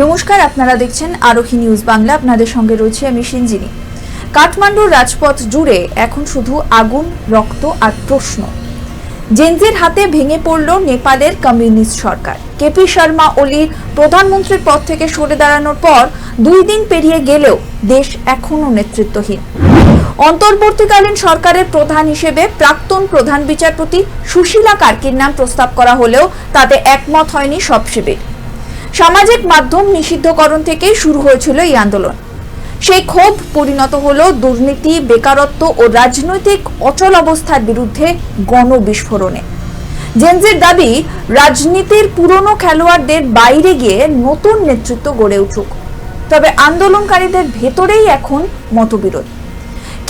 নমস্কার, আপনারা দেখছেন আরোহী নিউজ বাংলা। আপনাদের সঙ্গে রয়েছে আমি সিঞ্জিনি কাঠমান্ডুর রাজপথ জুড়ে এখন শুধু আগুন, রক্ত আর প্রশ্ন। জেনজির হাতে ভেঙে পড়ল নেপালের কমিউনিস্ট সরকার। কেপি শর্মা ওলির প্রধানমন্ত্রীর পদ থেকে সরে দাঁড়ানোর পর দুই দিন পেরিয়ে গেলেও দেশ এখনও নেতৃত্বহীন। অন্তর্বর্তীকালীন সরকারের প্রধান হিসেবে প্রাক্তন প্রধান বিচারপতি সুশীলা কার্কির নাম প্রস্তাব করা হলেও তাতে একমত হয়নি সব শিবির। সামাজিক মাধ্যম নিষিদ্ধকরণ থেকেই শুরু হয়েছিল এই আন্দোলন। সেই ক্ষোভ পরিণত হল দুর্নীতি, বেকারত্ব ও রাজনৈতিক অচল অবস্থার বিরুদ্ধে গণবিস্ফোরণে। জেনজির দাবি, রাজনীতির পুরনো খেলোয়াড়দের বাইরে গিয়ে নতুন নেতৃত্ব গড়ে উঠুক। তবে আন্দোলনকারীদের ভেতরেই এখন মতবিরোধ।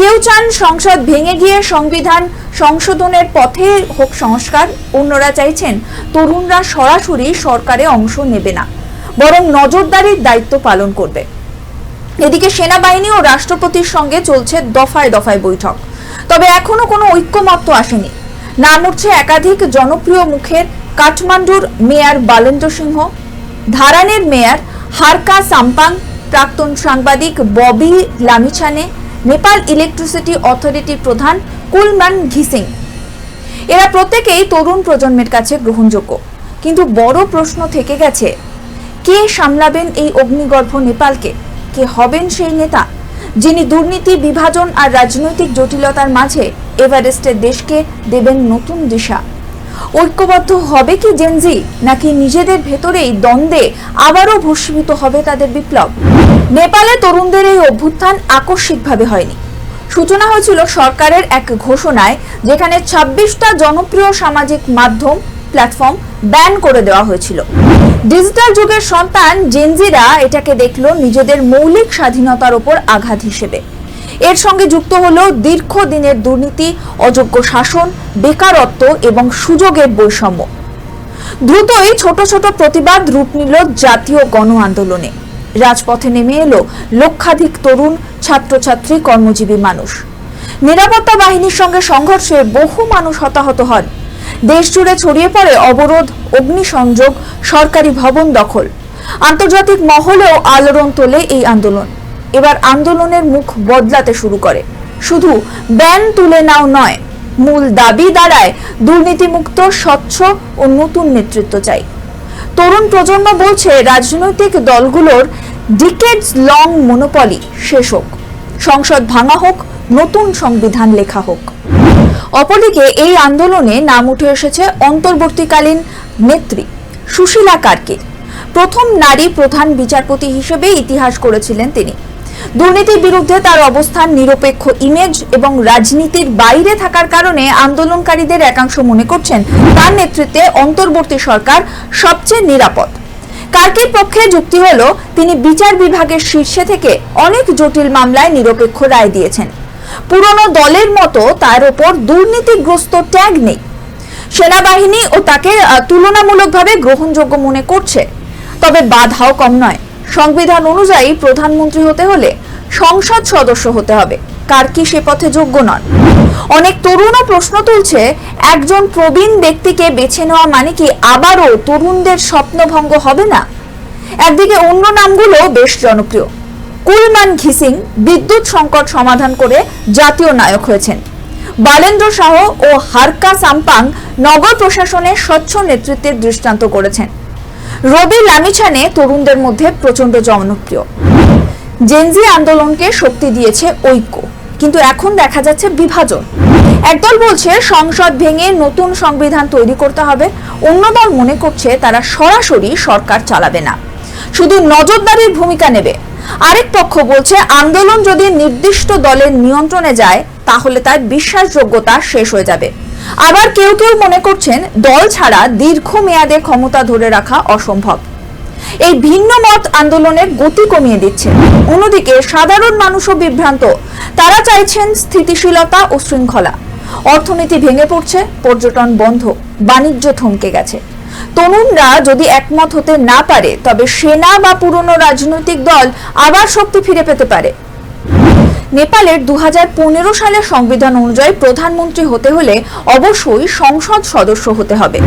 কেউ চান সংসদ ভেঙে গিয়ে সংবিধান সংশোধনের পথে হোক সংস্কার, অন্যরা চাইছেন তরুণরা সরাসরি সরকারে অংশ নেবে না, বরং নজরদারির দায়িত্ব পালন করবে। এদিকে সেনাবাহিনী ও রাষ্ট্রপতির সঙ্গে চলছে দফায় দফায় বৈঠক। তবে এখনও কোনো ঐক্যমত্য আসেনি। নাম উঠছে একাধিক জনপ্রিয় মুখের কাঠমান্ডুর মেয়র বালেন্দ্র সিংহ, ধারানের মেয়র হারকা সাম্পাং, প্রাক্তন সাংবাদিক ববি লামিছানে নেপাল ইলেকট্রিসিটি অথরিটির প্রধান কুলমান ঘিসিং। এরা প্রত্যেকেই তরুণ প্রজন্মের কাছে গ্রহণযোগ্য। কিন্তু বড় প্রশ্ন থেকে গেছে, কে সামলাবেন এই অগ্নিগর্ভ নেপালকে? কে হবেন সেই নেতা? যিনি দুর্নীতি, বিভাজন আর রাজনৈতিক জটিলতার মাঝে এভারেস্টের দেশকে দেবেন নতুন দিশা। ঐক্যবদ্ধ হবে কি জেনজি নাকি নিজেদের ভেতরেই দ্বন্দ্বে আবারও ভস্মীভূত হবে তাদের বিপ্লব? নেপালে তরুণদের এই অভ্যুত্থান আকস্মিকভাবে হয়নি। সূচনা হয়েছিল সরকারের এক ঘোষণায়, যেখানে ছাব্বিশটা জনপ্রিয় সামাজিক মাধ্যম, প্ল্যাটফর্ম ব্যান করে দেওয়া হয়েছিল। ডিজিটাল যুগের সন্তান জেনজিরা এটাকে দেখল নিজেদের মৌলিক স্বাধীনতার ওপর আঘাত হিসেবে। এর সঙ্গে যুক্ত হল দীর্ঘদিনের দুর্নীতি, অযোগ্য শাসন, বেকারত্ব এবং সুযোগের বৈষম্য। দ্রুতই ছোট ছোট প্রতিবাদ রূপ নিল জাতীয় গণ আন্দোলনে। রাজপথে নেমে এলো লক্ষাধিক তরুণ, ছাত্রছাত্রী, কর্মজীবী মানুষ। নিরাপত্তা বাহিনীর সঙ্গে সংঘর্ষে বহু মানুষ হতাহত হন। দেশ জুড়ে ছড়িয়ে পড়ে অবরোধ, অগ্নিসংযোগ, সরকারি ভবন দখল। আন্তর্জাতিক মহলেও আলোড়ন তোলে এই আন্দোলন। এবার আন্দোলনের মুখ বদলাতে শুরু করে। শুধু ব্যান তুলে নাও নয়, মূল দাবি দাঁড়ায় দুর্নীতিমুক্ত, স্বচ্ছ ও নতুন নেতৃত্ব চাই। তরুণ প্রজন্ম বলছে রাজনৈতিক দলগুলোর ডিকেডস লং মনোপলি শেষ হোক। সংসদ ভাঙা হোক, নতুন সংবিধান লেখা হোক। অপরদিকে এই আন্দোলনে নাম উঠে এসেছে অন্তর্বর্তীকালীন নেত্রী সুশীলা কার্কির প্রথম নারী প্রধান বিচারপতি হিসেবে ইতিহাস করেছিলেন তিনি। দুর্নীতির বিরুদ্ধে তার অবস্থান নিরপেক্ষ ইমেজ এবং রাজনীতির বাইরে থাকার কারণে আন্দোলনকারীদের একাংশ মনে করছেন তার নেতৃত্বে অন্তর্বর্তী সরকার সবচেয়ে নিরাপদ। কার্কের পক্ষে যুক্তি হল, তিনি বিচার বিভাগের শীর্ষে থেকে অনেক জটিল মামলায় নিরপেক্ষ রায় দিয়েছেন। পুরনো দলের মতো তার ওপর দুর্নীতিগ্রস্ত ট্যাগ নেই। সেনাবাহিনী ও তাকে তুলনামূলকভাবে গ্রহণযোগ্য মনে করছে। তবে বাধাও কম নয়। সংবিধান অনুযায়ী প্রধানমন্ত্রী হতে হলে সংসদ সদস্য হতে হবে। কার কি সে পথে যোগ্য নন? অনেক তরুণও প্রশ্ন তুলছে, একজন প্রবীণ ব্যক্তিকে বেছে নেওয়া মানে কি আবারও তরুণদের স্বপ্নভঙ্গ হবে না? একদিকে অন্য নামগুলো বেশ জনপ্রিয়। কুলমান ঘিসিং বিদ্যুৎ সংকট সমাধান করে জাতীয় নায়ক হয়েছেন। বালেন্দ্র শাহ ও হারকা সাম্পাং নগর প্রশাসনের স্বচ্ছ নেতৃত্বের দৃষ্টান্ত করেছেন। রবি লামিছানে তরুণদের মধ্যে প্রচণ্ড জনপ্রিয়। জেনজি আন্দোলনকে শক্তি দিয়েছে ঐক্য, কিন্তু এখন দেখা যাচ্ছে বিভাজন। একদল বলছে সংসদ ভেঙে নতুন সংবিধান তৈরি করতে হবে অন্য দল মনে করছে তারা সরাসরি সরকার চালাবে না। শুধু নজরদারির ভূমিকা নেবে। আরেক পক্ষ বলছে আন্দোলন যদি নির্দিষ্ট দলের নিয়ন্ত্রণে যায়, তাহলে তার বিশ্বাসযোগ্যতা শেষ হয়ে যাবে। আবার কেউ কেউ মনে করছেন দল ছাড়া দীর্ঘমেয়াদে ক্ষমতা ধরে রাখা অসম্ভব। এই ভিন্ন মত আন্দোলনের গতি কমিয়ে দিচ্ছে। অন্যদিকে সাধারণ মানুষও বিভ্রান্ত। তারা চাইছেন স্থিতিশীলতা ও শৃঙ্খলা। অর্থনীতি ভেঙে পড়ছে, পর্যটন বন্ধ, বাণিজ্য থমকে গেছে। তরুণরা যদি একমত হতে না পারে, তবে সেনা বা পুরনো রাজনৈতিক দল আবার শক্তি ফিরে পেতে পারে। নেপালের দু হাজার পনেরো সালের সংবিধান অনুযায়ী প্রধানমন্ত্রী হতে হলে অবশ্যই সংসদ সদস্য হতে হবে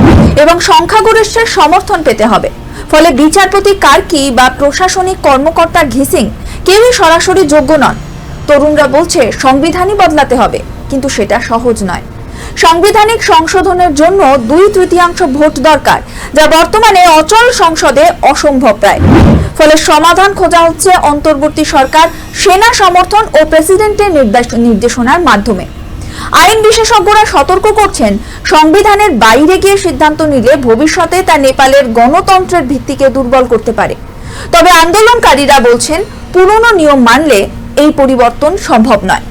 এবং সংখ্যাগরিষ্ঠের সমর্থন পেতে হবে। ফলে বিচারপতি কার্কি বা প্রশাসনিক কর্মকর্তা ঘিসিং কেউই সরাসরি যোগ্য নন। তরুণরা বলছে, সংবিধানই বদলাতে হবে, কিন্তু সেটা সহজ নয়। সাংবিধানিক সংশোধনের জন্য দুই তৃতীয়াংশ ভোট দরকার, যা বর্তমানে অচল সংসদে অসম্ভব প্রায়। ফলে সমাধান খোঁজা হচ্ছে অন্তর্বর্তী সরকার, সেনা সমর্থন ও প্রেসিডেন্টের নির্দেশ- নির্দেশনার মাধ্যমে। আইন বিশেষজ্ঞরা সতর্ক করছেন, সংবিধানের বাইরে গিয়ে সিদ্ধান্ত নিলে ভবিষ্যতে তা নেপালের গণতন্ত্রের ভিত্তিকে দুর্বল করতে পারে। তবে আন্দোলনকারীরা বলছেন, পুরনো নিয়ম মানলে এই পরিবর্তন সম্ভব নয়।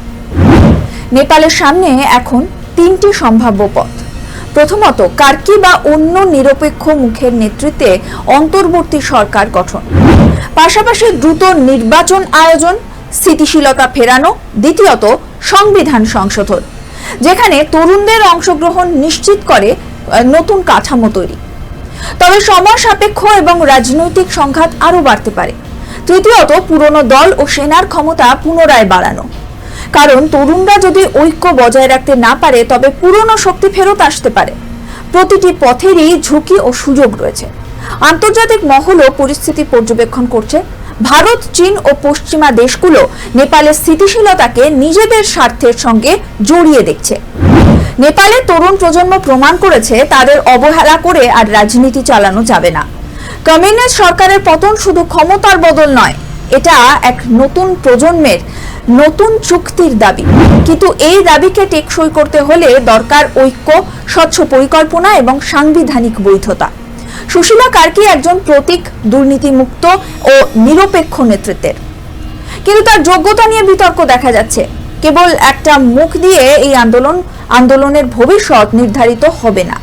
নেপালের সামনে এখন তিনটি সম্ভাব্য পথ। প্রথমত, কার্কি বা অন্য নিরপেক্ষ মুখের নেতৃত্বে অন্তর্বর্তী সরকার গঠন। পাশাপাশি দ্রুত নির্বাচন আয়োজন, স্থিতিশীলতা ফেরানো, দ্বিতীয়ত সংবিধান সংশোধন, যেখানে তরুণদের অংশগ্রহণ নিশ্চিত করে নতুন কাঠামো তৈরি। তবে সময় সাপেক্ষ এবং রাজনৈতিক সংঘাত আরও বাড়তে পারে। তৃতীয়ত, পুরনো দল ও সেনার ক্ষমতা পুনরায় বাড়ানো। কারণ তরুণরা যদি ঐক্য বজায় রাখতে না পারে, তবে পুরনো শক্তি ফেরত আসতে পারে। প্রতিটি পথেরই ঝুঁকি ও সুযোগ রয়েছে। আন্তর্জাতিক মহলও পরিস্থিতি পর্যবেক্ষণ করছে। ভারত, চীন ও পশ্চিমা দেশগুলো নেপালের স্থিতিশীলতাকে নিজেদের স্বার্থের সঙ্গে জড়িয়ে দেখছে। নেপালে তরুণ প্রজন্ম প্রমাণ করেছে তাদের অবহেলা করে আর রাজনীতি চালানো যাবে না। কমিউনিস্ট সরকারের পতন শুধু ক্ষমতার বদল নয়, এটা এক নতুন প্রজন্মের নতুন চুক্তির দাবি। কিন্তু এই দাবিকে টেকসই করতে হলে দরকার ঐক্য, স্বচ্ছ পরিকল্পনা এবং সাংবিধানিক বৈধতা। সুশীলা কার্কি একজন প্রতীক, দুর্নীতিমুক্ত ও নিরপেক্ষ নেতৃত্বের। কিন্তু তার যোগ্যতা নিয়ে বিতর্ক দেখা যাচ্ছে। কেবল একটা মুখ দিয়ে এই আন্দোলন, আন্দোলনের ভবিষ্যৎ নির্ধারিত হবে না।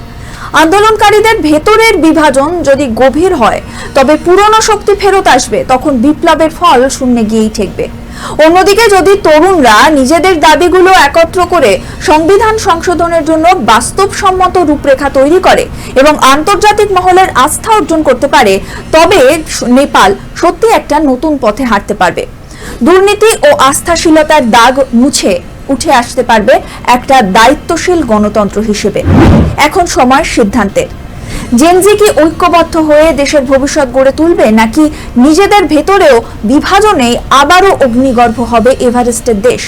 আন্দোলনকারীদের ভেতরের বিভাজন যদি গভীর হয়, তবে পুরনো শক্তি ফেরত আসবে, তখন বিপ্লবের ফল শূন্যে গিয়েই ঠেকবে। অন্যদিকে যদি তরুণরা নিজেদের দাবিগুলো একত্র করে সংবিধান সংশোধনের জন্য বাস্তবসম্মত রূপরেখা তৈরি করে এবং আন্তর্জাতিক মহলের আস্থা অর্জন করতে পারে, তবে নেপাল সত্যি একটা নতুন পথে হাঁটতে পারবে। দুর্নীতি ও আস্থাশীলতার দাগ মুছে উঠে আসতে পারবে একটা দায়িত্বশীল গণতন্ত্র হিসেবে। এখন সময় সিদ্ধান্তের। জেনজি কি ঐক্যবদ্ধ হয়ে দেশের ভবিষ্যৎ গড়ে তুলবে, নাকি নিজেদের ভেতরেও বিভাজনে আবারও অগ্নিগর্ভ হবে এভারেস্টের দেশ?